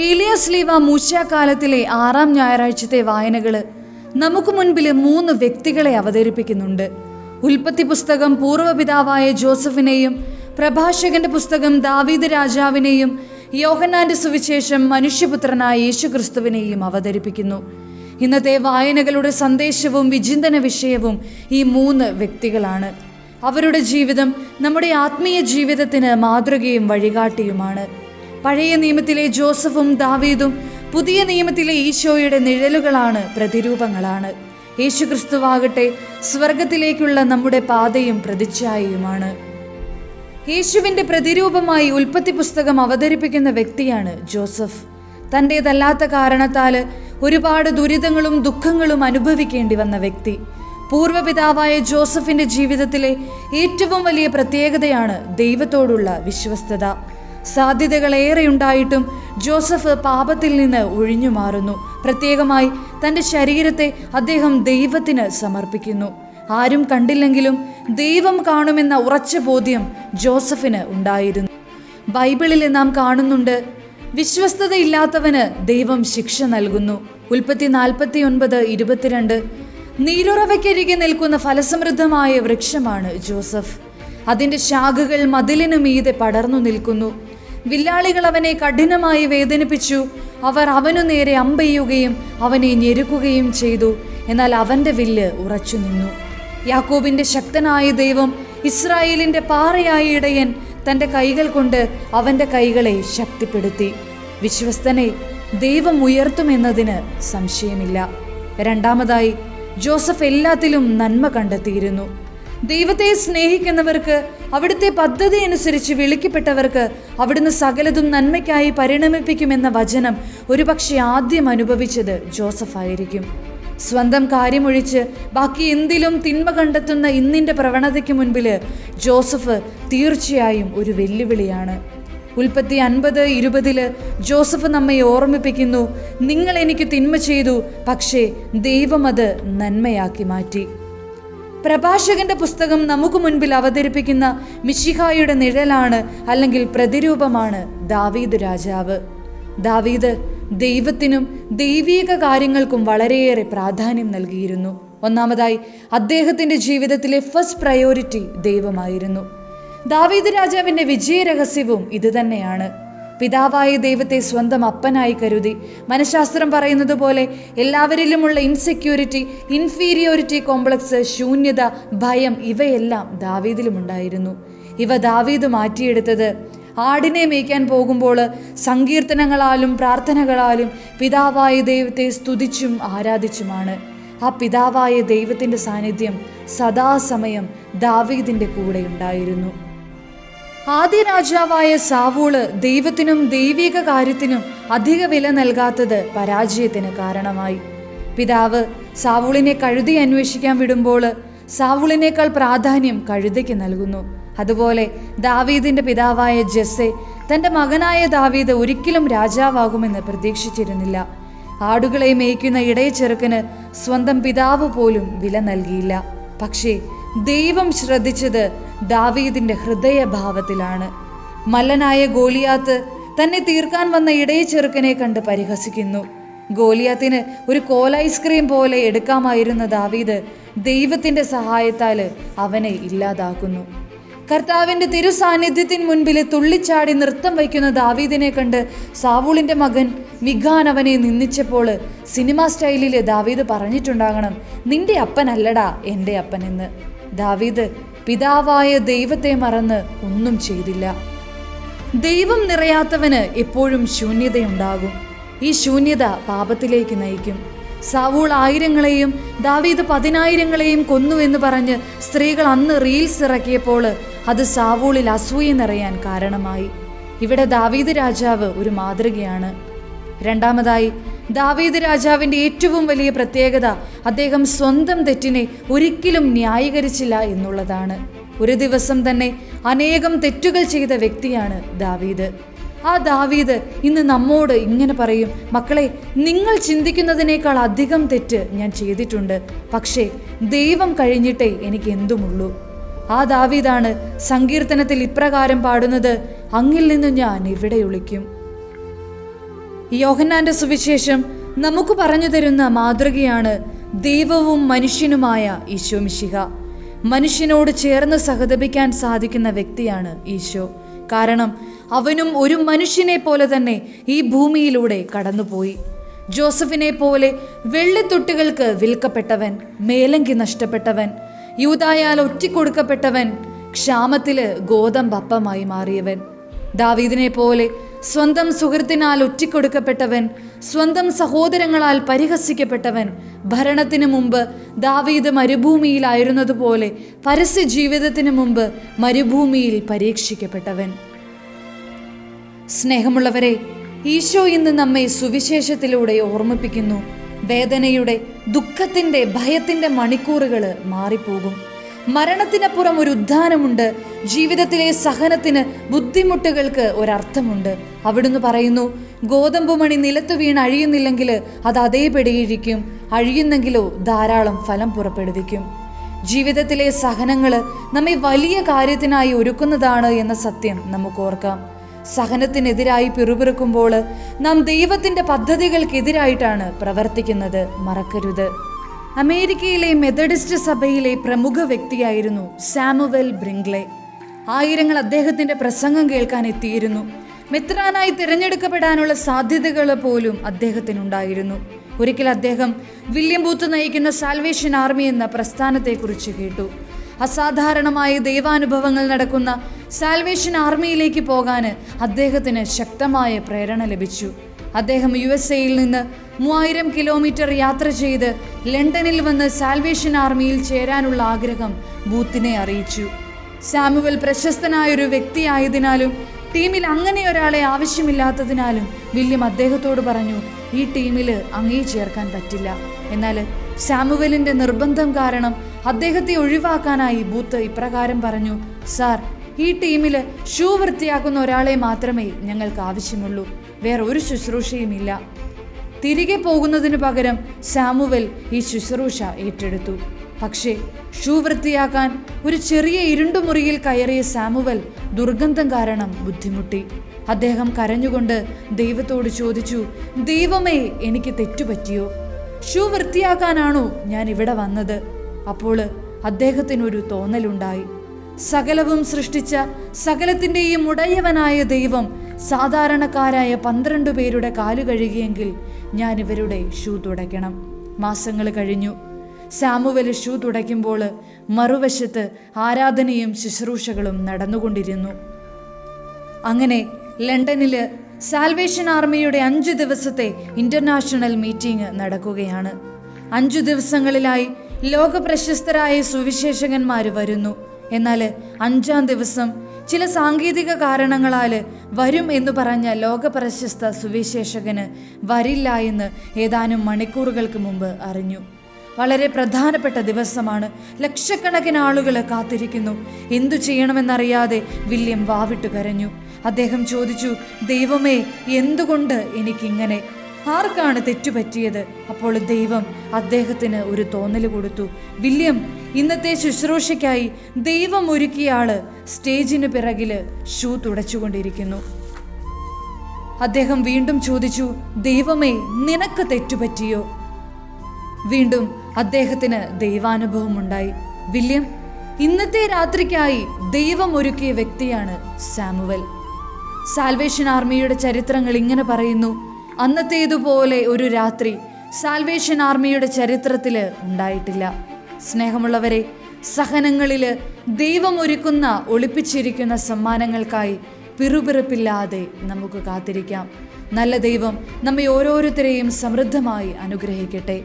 ഏലിയാസ് ലീവ മൂശാക്കാലത്തിലെ ആറാം ഞായറാഴ്ചത്തെ വായനകൾ നമുക്ക് മുൻപിൽ മൂന്ന് വ്യക്തികളെ അവതരിപ്പിക്കുന്നുണ്ട്. ഉൽപ്പത്തി പുസ്തകം പൂർവപിതാവായ ജോസഫിനെയും പ്രഭാഷകന്റെ പുസ്തകം ദാവീദ് രാജാവിനെയും യോഹന്നാന്റെ സുവിശേഷം മനുഷ്യപുത്രനായ യേശുക്രിസ്തുവിനെയും അവതരിപ്പിക്കുന്നു. ഇന്നത്തെ വായനകളുടെ സന്ദേശവും വിചിന്തന വിഷയവും ഈ മൂന്ന് വ്യക്തികളാണ്. അവരുടെ ജീവിതം നമ്മുടെ ആത്മീയ ജീവിതത്തിന് മാതൃകയും വഴികാട്ടിയുമാണ്. പഴയ നിയമത്തിലെ ജോസഫും ദാവീദും പുതിയ നിയമത്തിലെ ഈശോയുടെ നിഴലുകളാണ് പ്രതിരൂപങ്ങളാണ്. യേശുക്രിസ്തുവാകട്ടെ സ്വർഗത്തിലേക്കുള്ള നമ്മുടെ പാതയും പ്രതിച്ഛായയുമാണ്. യേശുവിന്റെ പ്രതിരൂപമായി ഉൽപ്പത്തി പുസ്തകം അവതരിപ്പിക്കുന്ന വ്യക്തിയാണ് ജോസഫ്. തന്റേതല്ലാത്ത കാരണത്താൽ ഒരുപാട് ദുരിതങ്ങളും ദുഃഖങ്ങളും അനുഭവിക്കേണ്ടി വന്ന വ്യക്തി. പൂർവപിതാവായ ജോസഫിന്റെ ജീവിതത്തിലെ ഏറ്റവും വലിയ പ്രത്യേകതയാണ് ദൈവത്തോടുള്ള വിശ്വസ്തത. സാധ്യതകളേറെയുണ്ടായിട്ടും ജോസഫ് പാപത്തിൽ നിന്ന് ഒഴിഞ്ഞു മാറുന്നു. പ്രത്യേകമായി തന്റെ ശരീരത്തെ അദ്ദേഹം ദൈവത്തിന് സമർപ്പിക്കുന്നു. ആരും കണ്ടില്ലെങ്കിലും ദൈവം കാണുമെന്ന ഉറച്ച ബോധ്യം ജോസഫിന് ഉണ്ടായിരുന്നു. ബൈബിളിൽ നാം കാണുന്നുണ്ട് വിശ്വസ്തതയില്ലാത്തവന് ദൈവം ശിക്ഷ നൽകുന്നു. ഉൽപ്പത്തി നാൽപ്പത്തി ഒൻപത് ഇരുപത്തിരണ്ട് നീരുറവയ്ക്കരികെ നിൽക്കുന്ന ഫലസമൃദ്ധമായ വൃക്ഷമാണ് ജോസഫ്. അതിന്റെ ശാഖകൾ മതിലിനു മീതെ പടർന്നു നിൽക്കുന്നു. വില്ലാളികൾ അവനെ കഠിനമായി വേദനിപ്പിച്ചു. അവർ അവനു നേരെ അമ്പെയ്യുകയും അവനെ ഞെരുക്കുകയും ചെയ്തു. എന്നാൽ അവന്റെ വില്ല് ഉറച്ചു നിന്നു. യാക്കോബിന്റെ ശക്തനായ ദൈവം ഇസ്രായേലിന്റെ പാറയായ ഇടയൻ തന്റെ കൈകൾ കൊണ്ട് അവന്റെ കൈകളെ ശക്തിപ്പെടുത്തി. വിശ്വസ്തനെ ദൈവം ഉയർത്തുമെന്നതിന് സംശയമില്ല. രണ്ടാമതായി ജോസഫ് എല്ലാത്തിലും നന്മ കണ്ടെത്തിയിരുന്നു. ദൈവത്തെ സ്നേഹിക്കുന്നവർക്ക് അവിടുത്തെ പദ്ധതി അനുസരിച്ച് വിളിക്കപ്പെട്ടവർക്ക് അവിടുന്ന് സകലതും നന്മയ്ക്കായി പരിണമിപ്പിക്കുമെന്ന വചനം ഒരുപക്ഷെ ആദ്യം അനുഭവിച്ചത് ജോസഫായിരിക്കും സ്വന്തം കാര്യമൊഴിച്ച് ബാക്കി എന്തിലും തിന്മ കണ്ടെത്തുന്ന ഇന്നിന്റെ പ്രവണതയ്ക്ക് മുൻപിൽ ജോസഫ് തീർച്ചയായും ഒരു വെല്ലുവിളിയാണ്. ഉൽപ്പത്തി അൻപത് ഇരുപതിൽ ജോസഫ് നമ്മെ ഓർമ്മിപ്പിക്കുന്നു നിങ്ങൾ എനിക്ക് തിന്മ ചെയ്തു പക്ഷേ ദൈവം അത് നന്മയാക്കി മാറ്റി. പ്രഭാഷകന്റെ പുസ്തകം നമുക്ക് മുൻപിൽ അവതരിപ്പിക്കുന്ന മിശിഹായുടെ നിഴലാണ് അല്ലെങ്കിൽ പ്രതിരൂപമാണ് ദാവീദ് രാജാവ്. ദാവീദ് ദൈവത്തിനും ദൈവീക കാര്യങ്ങൾക്കും വളരെയേറെ പ്രാധാന്യം നൽകിയിരുന്നു. ഒന്നാമതായി അദ്ദേഹത്തിന്റെ ജീവിതത്തിലെ ഫസ്റ്റ് പ്രയോറിറ്റി ദൈവമായിരുന്നു. ദാവീദ് രാജാവിന്റെ വിജയരഹസ്യവും ഇതുതന്നെയാണ്. പിതാവായ ദൈവത്തെ സ്വന്തം അപ്പനായി കരുതി. മനഃശാസ്ത്രം പറയുന്നത് പോലെ എല്ലാവരിലുമുള്ള ഇൻസെക്യൂരിറ്റി ഇൻഫീരിയോറിറ്റി കോംപ്ലക്സ് ശൂന്യത ഭയം ഇവയെല്ലാം ദാവീദിലുമുണ്ടായിരുന്നു. ഇവ ദാവീദ് മാറ്റിയെടുത്തത് ആടിനെ മേയ്ക്കാൻ പോകുമ്പോൾ സങ്കീർത്തനങ്ങളാലും പ്രാർത്ഥനകളാലും പിതാവായ ദൈവത്തെ സ്തുതിച്ചും ആരാധിച്ചുമാണ്. ആ പിതാവായ ദൈവത്തിന്റെ സാന്നിധ്യം സദാസമയം ദാവീദിന്റെ കൂടെ ഉണ്ടായിരുന്നു. ആദ്യ രാജാവായ സാവൂൾ ദൈവത്തിനും ദൈവിക കാര്യത്തിനും അധിക വില നൽകാത്തത് പരാജയത്തിന് കാരണമായി. പിതാവ് സാവൂളിനെ കഴുതി അന്വേഷിക്കാൻ വിടുമ്പോൾ സാവൂളിനേക്കാൾ പ്രാധാന്യം കഴുതയ്ക്ക് നൽകുന്നു. അതുപോലെ ദാവീദിന്റെ പിതാവായ ജെസ്സെ തന്റെ മകനായ ദാവീദ് ഒരിക്കലും രാജാവാകുമെന്ന് പ്രതീക്ഷിച്ചിരുന്നില്ല. ആടുകളെ മേയ്ക്കുന്ന ഇടയ ചെറുക്കന് സ്വന്തം പിതാവ് പോലും വില നൽകിയില്ല. പക്ഷേ ദൈവം ശ്രദ്ധിച്ചത് ദാവീദിന്റെ ഹൃദയഭാവത്തിലാണ്. മല്ലനായ ഗോലിയാത്ത് തന്നെ തീർക്കാൻ വന്ന ഇടയ ചെറുക്കനെ കണ്ട് പരിഹസിക്കുന്നു. ഗോലിയാത്തിന് ഒരു കോല ഐസ്ക്രീം പോലെ എടുക്കാമായിരുന്ന ദാവീദ് ദൈവത്തിന്റെ സഹായത്താൽ അവനെ ഇല്ലാതാക്കുന്നു. കർത്താവിന്റെ തിരുസാന്നിധ്യത്തിന് മുൻപിൽ തുള്ളിച്ചാടി നൃത്തം വയ്ക്കുന്ന ദാവീദിനെ കണ്ട് സാവൂളിന്റെ മകൻ മിഖാൻ അവനെ നിന്ദിച്ചപ്പോൾ സിനിമാ സ്റ്റൈലിൽ ദാവീദ് പറഞ്ഞിട്ടുണ്ടാകണം നിന്റെ അപ്പനല്ലടാ എന്റെ അപ്പനെന്ന്. ദാവീദ് പിതാവായ ദൈവത്തെ മറന്ന് ഒന്നും ചെയ്തില്ല. ദൈവം നിറയാത്തവന് എപ്പോഴും ശൂന്യതയുണ്ടാകും. ഈ ശൂന്യത പാപത്തിലേക്ക് നയിക്കും. സാവൂൾ ആയിരങ്ങളെയും ദാവീദ് പതിനായിരങ്ങളെയും കൊന്നു എന്ന് പറഞ്ഞ് സ്ത്രീകൾ അന്ന് റീൽസ് ഇറക്കിയപ്പോൾ അത് സാവൂളിൽ അസൂയ നിറയാൻ കാരണമായി. ഇവിടെ ദാവീദ് രാജാവ് ഒരു മാതൃകയാണ്. രണ്ടാമതായി ദാവീദ് രാജാവിന്റെ ഏറ്റവും വലിയ പ്രത്യേകത അദ്ദേഹം സ്വന്തം തെറ്റിനെ ഒരിക്കലും ന്യായീകരിച്ചില്ല എന്നുള്ളതാണ്. ഒരു ദിവസം തന്നെ അനേകം തെറ്റുകൾ ചെയ്ത വ്യക്തിയാണ് ദാവീദ്. ആ ദാവീദ് ഇന്ന് നമ്മോട് ഇങ്ങനെ പറയും മക്കളെ നിങ്ങൾ ചിന്തിക്കുന്നതിനേക്കാൾ അധികം തെറ്റ് ഞാൻ ചെയ്തിട്ടുണ്ട്. പക്ഷേ ദൈവം കഴിഞ്ഞിട്ടേ എനിക്ക് എന്തുമുള്ളൂ. ആ ദാവീദാണ് സങ്കീർത്തനത്തിൽ ഇപ്രകാരം പാടുന്നത് അങ്ങിൽ നിന്ന് ഞാൻ ഇവിടെ ഒളിക്കും? യോഹന്നാന്റെ സുവിശേഷം നമുക്ക് പറഞ്ഞു തരുന്ന മാതൃകയാണ് ദൈവവും മനുഷ്യനുമായ ഈശോ മിശിഹ. മനുഷ്യനോട് ചേർന്ന് സഹതപിക്കാൻ സാധിക്കുന്ന വ്യക്തിയാണ് ഈശോ. കാരണം അവനും ഒരു മനുഷ്യനെ പോലെ തന്നെ ഈ ഭൂമിയിലൂടെ കടന്നുപോയി. ജോസഫിനെ പോലെ വെള്ളിത്തൊട്ടുകൾക്ക് വിൽക്കപ്പെട്ടവൻ മേലങ്കി നഷ്ടപ്പെട്ടവൻ യൂതായാൽ ഒറ്റിക്കൊടുക്കപ്പെട്ടവൻ ക്ഷാമത്തിൽ ഗോതമ്പപ്പമായി മാറിയവൻ. ദാവീദിനെ പോലെ സ്വന്തം സുഹൃത്തിനാൽ ഒറ്റിക്കൊടുക്കപ്പെട്ടവൻ സ്വന്തം സഹോദരങ്ങളാൽ പരിഹസിക്കപ്പെട്ടവൻ ഭരണത്തിന് മുമ്പ് ദാവീദ് മരുഭൂമിയിലായിരുന്നതുപോലെ പരസ്യ ജീവിതത്തിന് മുമ്പ് മരുഭൂമിയിൽ പരീക്ഷിക്കപ്പെട്ടവൻ. സ്നേഹമുള്ളവരെ ഈശോ ഇന്ന് നമ്മെ സുവിശേഷത്തിലൂടെ ഓർമ്മിപ്പിക്കുന്നു. വേദനയുടെ ദുഃഖത്തിന്റെ ഭയത്തിന്റെ മണിക്കൂറുകൾ മാറിപ്പോകും. മരണത്തിനപ്പുറം ഒരു ഉദ്ധാനമുണ്ട്. ജീവിതത്തിലെ സഹനത്തിന് ബുദ്ധിമുട്ടുകൾക്ക് ഒരർത്ഥമുണ്ട്. അവിടുന്ന് പറയുന്നു ഗോതമ്പ് മണി നിലത്ത് വീണ് അഴിയുന്നില്ലെങ്കിൽ അത് അതേപടിയിരിക്കും അഴിയുന്നെങ്കിലോ ധാരാളം ഫലം പുറപ്പെടുവിക്കും. ജീവിതത്തിലെ സഹനങ്ങൾ നമ്മെ വലിയ കാര്യത്തിനായി ഒരുക്കുന്നതാണ് എന്ന സത്യം നമുക്ക് ഓർക്കാം. സഹനത്തിനെതിരായി പിറുപിറുക്കുമ്പോൾ നാം ദൈവത്തിന്റെ പദ്ധതികൾക്കെതിരായിട്ടാണ് പ്രവർത്തിക്കുന്നത്. മറക്കരുത്. അമേരിക്കയിലെ മെത്തഡിസ്റ്റ് സഭയിലെ പ്രമുഖ വ്യക്തിയായിരുന്നു സാമുവൽ ബ്രിംഗ്ലെ. ആയിരങ്ങൾ അദ്ദേഹത്തിന്റെ പ്രസംഗം കേൾക്കാൻ എത്തിയിരുന്നു. മെത്രാനായി തിരഞ്ഞെടുക്കപ്പെടാനുള്ള സാധ്യതകൾ പോലും അദ്ദേഹത്തിനുണ്ടായിരുന്നു. ഒരിക്കൽ അദ്ദേഹം വില്യം ബൂത്ത് നയിക്കുന്ന സാൽവേഷൻ ആർമി എന്ന പ്രസ്ഥാനത്തെക്കുറിച്ച് കേട്ടു. അസാധാരണമായ ദൈവാനുഭവങ്ങൾ നടക്കുന്ന സാൽവേഷൻ ആർമിയിലേക്ക് പോകാൻ അദ്ദേഹത്തിന് ശക്തമായ പ്രേരണ ലഭിച്ചു. അദ്ദേഹം യു എസ് എയിൽ നിന്ന് മൂവായിരം കിലോമീറ്റർ യാത്ര ചെയ്ത് ലണ്ടനിൽ വന്ന് സാൽവേഷൻ ആർമിയിൽ ചേരാനുള്ള ആഗ്രഹം ബൂത്തിനെ അറിയിച്ചു. സാമുവൽ പ്രശസ്തനായൊരു വ്യക്തിയായതിനാലും ടീമിൽ അങ്ങനെ ഒരാളെ ആവശ്യമില്ലാത്തതിനാലും വില്യം അദ്ദേഹത്തോട് പറഞ്ഞു ഈ ടീമിൽ അങ്ങേ ചേർക്കാൻ പറ്റില്ല. എന്നാൽ സാമുവലിന്റെ നിർബന്ധം കാരണം അദ്ദേഹത്തെ ഒഴിവാക്കാനായി ബൂത്ത് ഇപ്രകാരം പറഞ്ഞു സാർ ഈ ടീമിൽ ഷൂ വൃത്തിയാക്കുന്ന ഒരാളെ മാത്രമേ ഞങ്ങൾക്ക് ആവശ്യമുള്ളൂ. വേറെ ഒരു ശുശ്രൂഷയുമില്ല തിരികെ പോകുന്നതിന് പകരം സാമുവൽ ഈ ശുശ്രൂഷ ഏറ്റെടുത്തു. പക്ഷേ ഷൂ വൃത്തിയാക്കാൻ ഒരു ചെറിയ ഇരുണ്ടുമുറിയിൽ കയറിയ സാമുവൽ ദുർഗന്ധം കാരണം ബുദ്ധിമുട്ടി. അദ്ദേഹം കരഞ്ഞുകൊണ്ട് ദൈവത്തോട് ചോദിച്ചു ദൈവമേ എനിക്ക് തെറ്റുപറ്റിയോ? ഷൂ വൃത്തിയാക്കാനാണോ ഞാൻ ഇവിടെ വന്നത്? അപ്പോൾ അദ്ദേഹത്തിനൊരു തോന്നലുണ്ടായി. സകലവും സൃഷ്ടിച്ച സകലത്തിന്റെയും ഉടയവനായ ദൈവം സാധാരണക്കാരായ പന്ത്രണ്ട് പേരുടെ കാലു കഴുകിയെങ്കിൽ ഞാൻ ഇവരുടെ ഷൂ തുടയ്ക്കണം. മാസങ്ങൾ കഴിഞ്ഞു. സാമുവൽ ഷൂ തുടയ്ക്കുമ്പോൾ മറുവശത്ത് ആരാധനയും ശുശ്രൂഷകളും നടന്നുകൊണ്ടിരുന്നു. അങ്ങനെ ലണ്ടനിൽ സാൽവേഷൻ ആർമിയുടെ അഞ്ചു ദിവസത്തെ ഇന്റർനാഷണൽ മീറ്റിംഗ് നടക്കുകയാണ്. അഞ്ചു ദിവസങ്ങളിലായി ലോക പ്രശസ്തരായ സുവിശേഷകന്മാർ വരുന്നു. എന്നാൽ അഞ്ചാം ദിവസം ചില സാങ്കേതിക കാരണങ്ങളാൽ വരും എന്ന് പറഞ്ഞ ലോക പ്രശസ്ത സുവിശേഷകന് വരില്ല എന്ന് ഏതാനും മണിക്കൂറുകൾക്ക് മുമ്പ് അറിഞ്ഞു. വളരെ പ്രധാനപ്പെട്ട ദിവസമാണ്. ലക്ഷക്കണക്കിന് ആളുകൾ കാത്തിരിക്കുന്നു. എന്തു ചെയ്യണമെന്നറിയാതെ വില്യം വാവിട്ട് കരഞ്ഞു. അദ്ദേഹം ചോദിച്ചു ദൈവമേ എന്തുകൊണ്ട് എനിക്കിങ്ങനെ ആർക്കാണ് തെറ്റുപറ്റിയത്? അപ്പോൾ ദൈവം അദ്ദേഹത്തിന് ഒരു തോന്നൽ കൊടുത്തു. വില്യം ഇന്നത്തെ ശുശ്രൂഷയ്ക്കായി ദൈവം ഒരുക്കിയ ആൾ സ്റ്റേജിന് പിറകിൽ ഷൂ തുടച്ചുകൊണ്ടിരിക്കുന്നു. അദ്ദേഹം വീണ്ടും ചോദിച്ചു ദൈവമേ നിനക്ക് തെറ്റുപറ്റിയോ? വീണ്ടും അദ്ദേഹത്തിന് ദൈവാനുഭവം ഉണ്ടായി വില്യം ഇന്നത്തെ രാത്രിക്കായി ദൈവം ഒരുക്കിയ വ്യക്തിയാണ് സാമുവൽ. സാൽവേഷൻ ആർമിയുടെ ചരിത്രങ്ങൾ ഇങ്ങനെ പറയുന്നു അന്നത്തേതുപോലെ ഒരു രാത്രി സാൽവേഷൻ ആർമിയുടെ ചരിത്രത്തിൽ ഉണ്ടായിട്ടില്ല. സ്നേഹമുള്ളവരെ സഹനങ്ങളിൽ ദൈവം ഒരുക്കുന്ന ഒളിപ്പിച്ചിരിക്കുന്ന സമ്മാനങ്ങൾക്കായി പിറുപിറുപ്പില്ലാതെ നമുക്ക് കാത്തിരിക്കാം. നല്ല ദൈവം നമ്മെ ഓരോരുത്തരെയും സമൃദ്ധമായി അനുഗ്രഹിക്കട്ടെ.